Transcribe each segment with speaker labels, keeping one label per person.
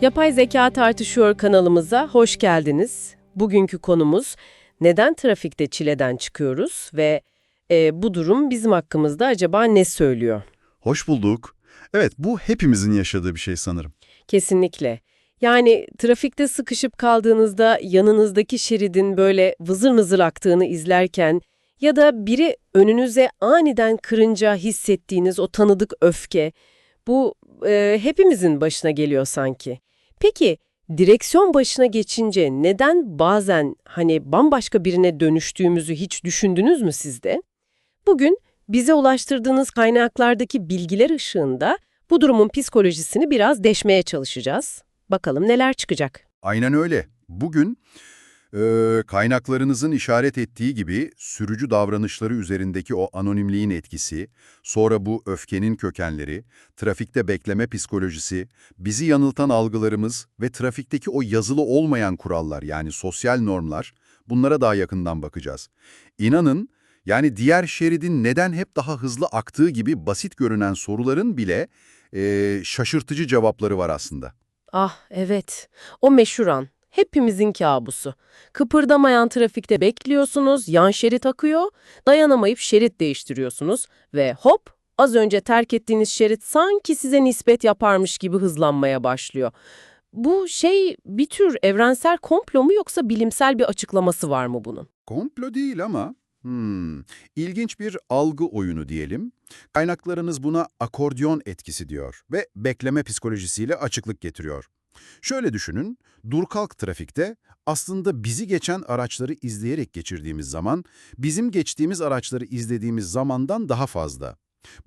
Speaker 1: Yapay Zeka Tartışıyor kanalımıza hoş geldiniz. Bugünkü konumuz neden trafikte çileden çıkıyoruz ve e, bu durum bizim hakkımızda acaba ne söylüyor?
Speaker 2: Hoş bulduk. Evet, bu hepimizin yaşadığı bir şey sanırım.
Speaker 1: Kesinlikle. Yani trafikte sıkışıp kaldığınızda yanınızdaki şeridin böyle vızır vızır aktığını izlerken ya da biri önünüze aniden kırınca hissettiğiniz o tanıdık öfke, bu e, hepimizin başına geliyor sanki. Peki direksiyon başına geçince neden bazen hani bambaşka birine dönüştüğümüzü hiç düşündünüz mü sizde? Bugün bize ulaştırdığınız kaynaklardaki bilgiler ışığında bu durumun psikolojisini biraz deşmeye çalışacağız. Bakalım neler çıkacak.
Speaker 2: Aynen öyle. Bugün e, kaynaklarınızın işaret ettiği gibi sürücü davranışları üzerindeki o anonimliğin etkisi, sonra bu öfkenin kökenleri, trafikte bekleme psikolojisi, bizi yanıltan algılarımız ve trafikteki o yazılı olmayan kurallar yani sosyal normlar bunlara daha yakından bakacağız. İnanın yani diğer şeridin neden hep daha hızlı aktığı gibi basit görünen soruların bile e, şaşırtıcı cevapları var aslında.
Speaker 1: Ah evet, o meşhur an. Hepimizin kabusu. Kıpırdamayan trafikte bekliyorsunuz, yan şerit akıyor, dayanamayıp şerit değiştiriyorsunuz ve hop az önce terk ettiğiniz şerit sanki size nispet yaparmış gibi hızlanmaya başlıyor. Bu şey bir tür evrensel komplo mu yoksa bilimsel bir açıklaması var mı bunun?
Speaker 2: Komplo değil ama hmm, ilginç bir algı oyunu diyelim. Kaynaklarınız buna akordiyon etkisi diyor ve bekleme psikolojisiyle açıklık getiriyor. Şöyle düşünün, dur kalk trafikte aslında bizi geçen araçları izleyerek geçirdiğimiz zaman, bizim geçtiğimiz araçları izlediğimiz zamandan daha fazla.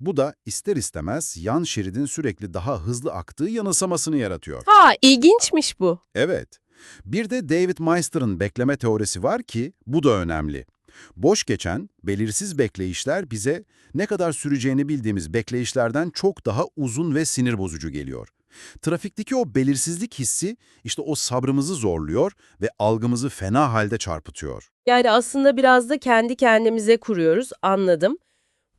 Speaker 2: Bu da ister istemez yan şeridin sürekli daha hızlı aktığı yanılsamasını yaratıyor.
Speaker 1: Ha ilginçmiş bu.
Speaker 2: Evet. Bir de David Meister'ın bekleme teorisi var ki bu da önemli. Boş geçen, belirsiz bekleyişler bize ne kadar süreceğini bildiğimiz bekleyişlerden çok daha uzun ve sinir bozucu geliyor. Trafikteki o belirsizlik hissi işte o sabrımızı zorluyor ve algımızı fena halde çarpıtıyor.
Speaker 1: Yani aslında biraz da kendi kendimize kuruyoruz, anladım.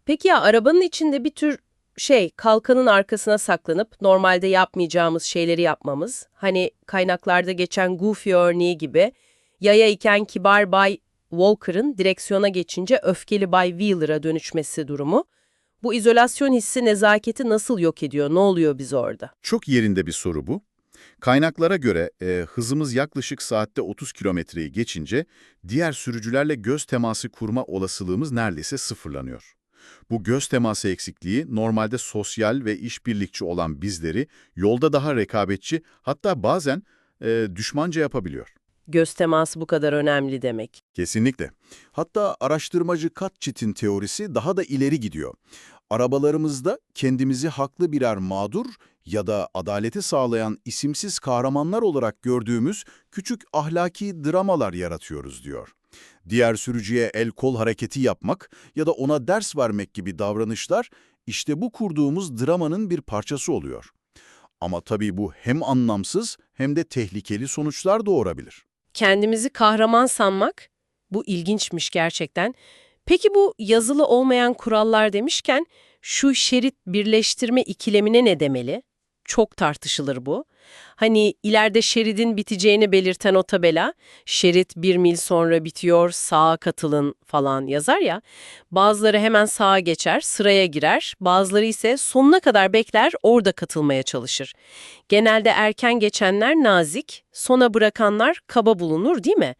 Speaker 1: Peki ya arabanın içinde bir tür şey, kalkanın arkasına saklanıp normalde yapmayacağımız şeyleri yapmamız, hani kaynaklarda geçen Goofy örneği gibi, yaya iken kibar Bay Walker'ın direksiyona geçince öfkeli Bay Wheeler'a dönüşmesi durumu, bu izolasyon hissi nezaketi nasıl yok ediyor, ne oluyor biz orada?
Speaker 3: Çok yerinde bir soru bu. Kaynaklara göre e, hızımız yaklaşık saatte 30 kilometreyi geçince diğer sürücülerle göz teması kurma olasılığımız neredeyse sıfırlanıyor. Bu göz teması eksikliği normalde sosyal ve işbirlikçi olan bizleri yolda daha rekabetçi hatta bazen e, düşmanca yapabiliyor.
Speaker 1: Göz teması bu kadar önemli demek.
Speaker 3: Kesinlikle. Hatta araştırmacı Katçit'in teorisi daha da ileri gidiyor. Arabalarımızda kendimizi haklı birer mağdur ya da adaleti sağlayan isimsiz kahramanlar olarak gördüğümüz küçük ahlaki dramalar yaratıyoruz diyor. Diğer sürücüye el kol hareketi yapmak ya da ona ders vermek gibi davranışlar işte bu kurduğumuz dramanın bir parçası oluyor. Ama tabii bu hem anlamsız hem de tehlikeli sonuçlar doğurabilir.
Speaker 1: Kendimizi kahraman sanmak, bu ilginçmiş gerçekten. Peki bu yazılı olmayan kurallar demişken şu şerit birleştirme ikilemine ne demeli? Çok tartışılır bu. Hani ileride şeridin biteceğini belirten o tabela, şerit bir mil sonra bitiyor, sağa katılın falan yazar ya. Bazıları hemen sağa geçer, sıraya girer, bazıları ise sonuna kadar bekler, orada katılmaya çalışır. Genelde erken geçenler nazik, sona bırakanlar kaba bulunur değil mi?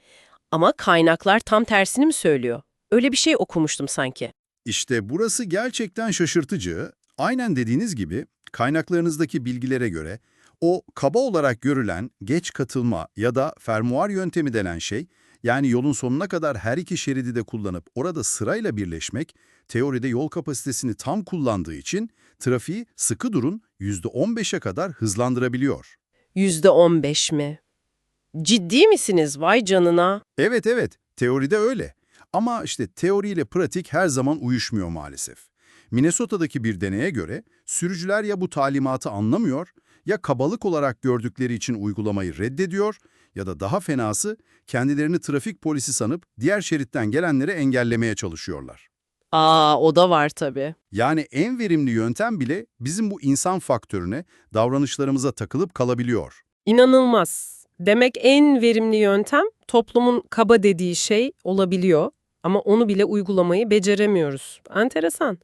Speaker 1: Ama kaynaklar tam tersini mi söylüyor? Öyle bir şey okumuştum sanki.
Speaker 2: İşte burası gerçekten şaşırtıcı. Aynen dediğiniz gibi kaynaklarınızdaki bilgilere göre o kaba olarak görülen geç katılma ya da fermuar yöntemi denen şey, yani yolun sonuna kadar her iki şeridi de kullanıp orada sırayla birleşmek, teoride yol kapasitesini tam kullandığı için trafiği sıkı durun %15'e kadar hızlandırabiliyor.
Speaker 1: Yüzde on beş mi? Ciddi misiniz? Vay canına.
Speaker 2: Evet evet, teoride öyle. Ama işte teoriyle pratik her zaman uyuşmuyor maalesef. Minnesota'daki bir deneye göre sürücüler ya bu talimatı anlamıyor, ya kabalık olarak gördükleri için uygulamayı reddediyor ya da daha fenası kendilerini trafik polisi sanıp diğer şeritten gelenleri engellemeye çalışıyorlar.
Speaker 1: Aa o da var tabii.
Speaker 2: Yani en verimli yöntem bile bizim bu insan faktörüne, davranışlarımıza takılıp kalabiliyor.
Speaker 1: İnanılmaz. Demek en verimli yöntem toplumun kaba dediği şey olabiliyor ama onu bile uygulamayı beceremiyoruz. Enteresan.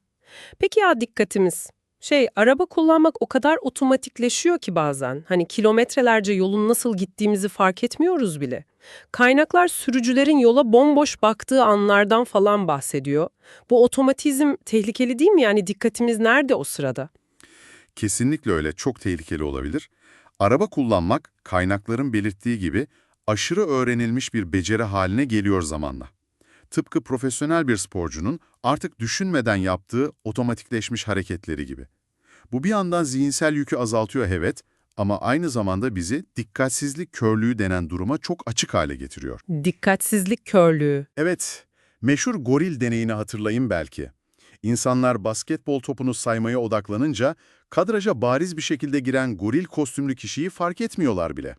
Speaker 1: Peki ya dikkatimiz? Şey, araba kullanmak o kadar otomatikleşiyor ki bazen. Hani kilometrelerce yolun nasıl gittiğimizi fark etmiyoruz bile. Kaynaklar sürücülerin yola bomboş baktığı anlardan falan bahsediyor. Bu otomatizm tehlikeli değil mi? Yani dikkatimiz nerede o sırada?
Speaker 2: Kesinlikle öyle, çok tehlikeli olabilir. Araba kullanmak, kaynakların belirttiği gibi aşırı öğrenilmiş bir beceri haline geliyor zamanla. Tıpkı profesyonel bir sporcunun artık düşünmeden yaptığı otomatikleşmiş hareketleri gibi. Bu bir yandan zihinsel yükü azaltıyor evet ama aynı zamanda bizi dikkatsizlik körlüğü denen duruma çok açık hale getiriyor.
Speaker 1: Dikkatsizlik körlüğü.
Speaker 2: Evet, meşhur goril deneyini hatırlayın belki. İnsanlar basketbol topunu saymaya odaklanınca kadraja bariz bir şekilde giren goril kostümlü kişiyi fark etmiyorlar bile.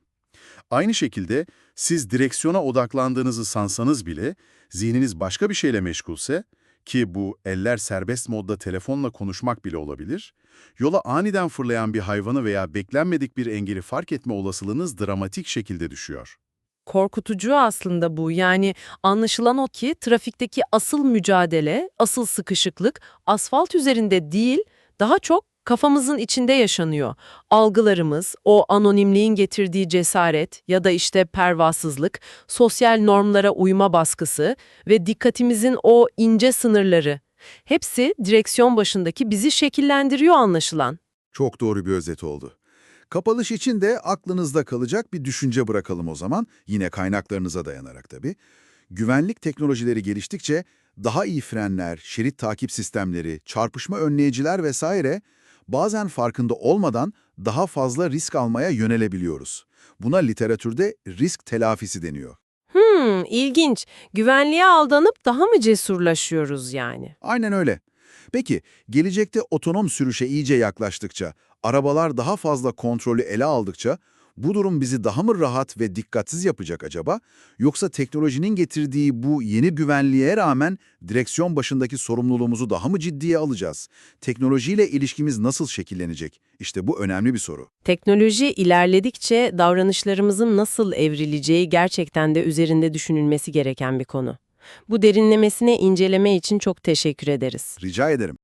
Speaker 2: Aynı şekilde siz direksiyona odaklandığınızı sansanız bile zihniniz başka bir şeyle meşgulse ki bu eller serbest modda telefonla konuşmak bile olabilir, yola aniden fırlayan bir hayvanı veya beklenmedik bir engeli fark etme olasılığınız dramatik şekilde düşüyor.
Speaker 4: Korkutucu aslında bu. Yani anlaşılan o ki trafikteki asıl mücadele, asıl sıkışıklık asfalt üzerinde değil, daha çok kafamızın içinde yaşanıyor. Algılarımız, o anonimliğin getirdiği cesaret ya da işte pervasızlık, sosyal normlara uyma baskısı ve dikkatimizin o ince sınırları. Hepsi direksiyon başındaki bizi şekillendiriyor anlaşılan.
Speaker 3: Çok doğru bir özet oldu. Kapanış için de aklınızda kalacak bir düşünce bırakalım o zaman, yine kaynaklarınıza dayanarak tabii. Güvenlik teknolojileri geliştikçe daha iyi frenler, şerit takip sistemleri, çarpışma önleyiciler vesaire bazen farkında olmadan daha fazla risk almaya yönelebiliyoruz. Buna literatürde risk telafisi deniyor.
Speaker 1: Hmm, ilginç. Güvenliğe aldanıp daha mı cesurlaşıyoruz yani?
Speaker 3: Aynen öyle. Peki, gelecekte otonom sürüşe iyice yaklaştıkça, arabalar daha fazla kontrolü ele aldıkça, bu durum bizi daha mı rahat ve dikkatsiz yapacak acaba? Yoksa teknolojinin getirdiği bu yeni güvenliğe rağmen direksiyon başındaki sorumluluğumuzu daha mı ciddiye alacağız? Teknolojiyle ilişkimiz nasıl şekillenecek? İşte bu önemli bir soru.
Speaker 1: Teknoloji ilerledikçe davranışlarımızın nasıl evrileceği gerçekten de üzerinde düşünülmesi gereken bir konu. Bu derinlemesine inceleme için çok teşekkür ederiz.
Speaker 3: Rica ederim.